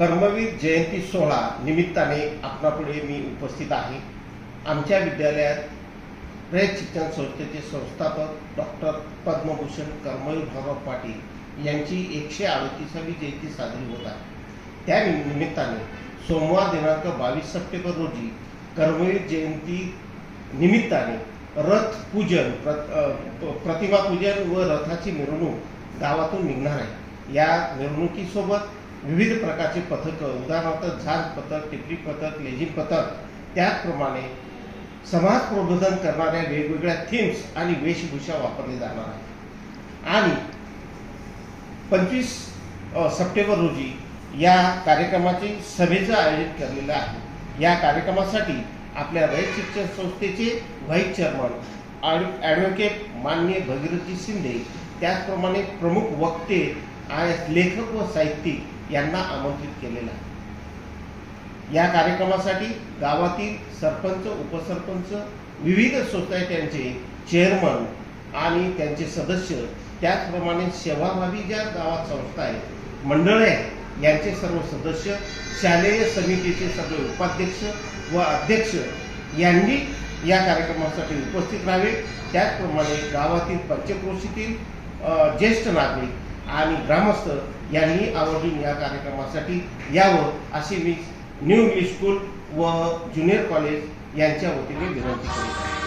कर्मवीर जयंती सोहळा निमित्ताने आपणापुढे मी उपस्थित आहे. आमच्या विद्यालयात प्रेस शिक्षण संस्थेचे संस्थापक डॉक्टर पद्मभूषण कर्मवीर भाऊराव पाटील यांची एकशे अडतीसावी जयंती साजरी होत आहे. त्या निमित्ताने सोमवार दिनांक बावीस सप्टेंबर रोजी कर्मवीर जयंती निमित्ताने रथ पूजन प्र- प्रतिमा पूजन व रथाची मिरवणूक गावातून निघणार आहे. या मिरवणुकीसोबत विविध प्रकारचे पथकं उदाहरणार्थ झाड पथक टिपरी पथक लेझी पथक त्याचप्रमाणे समाज प्रबोधन करणाऱ्या वेगवेगळ्या थीम्स आणि वेशभूषा वापरली जाणार आहे आणि पंचवीस सप्टेंबर रोजी या कार्यक्रमाचे सभेचं आयोजन केलेलं आहे. या कार्यक्रमासाठी आपल्या रयत शिक्षण संस्थेचे व्हाईस चेअरमन ॲडव्होकेट मान्य भगीरथी शिंदे त्याचप्रमाणे प्रमुख वक्ते आणि लेखक व साहित्यिक यांना आमंत्रित केलेलं आहे. या कार्यक्रमासाठी गावातील सरपंच उपसरपंच विविध सोसायट्यांचे चेअरमन आणि त्यांचे सदस्य त्याचप्रमाणे सेवाभावी ज्या गावात संस्था आहेत मंडळे आहेत यांचे सर्व सदस्य शालेय समितीचे सर्व उपाध्यक्ष व अध्यक्ष यांनी या कार्यक्रमासाठी उपस्थित राहावे. त्याचप्रमाणे गावातील पंचक्रोशीतील ज्येष्ठ नागरिक आणि ग्रामस्थ यांनी आवर्जून या कार्यक्रमासाठी यावं अशी मी न्यू इंग्लिश स्कूल व ज्युनियर कॉलेज यांच्या वतीने विनंती करीत आहे.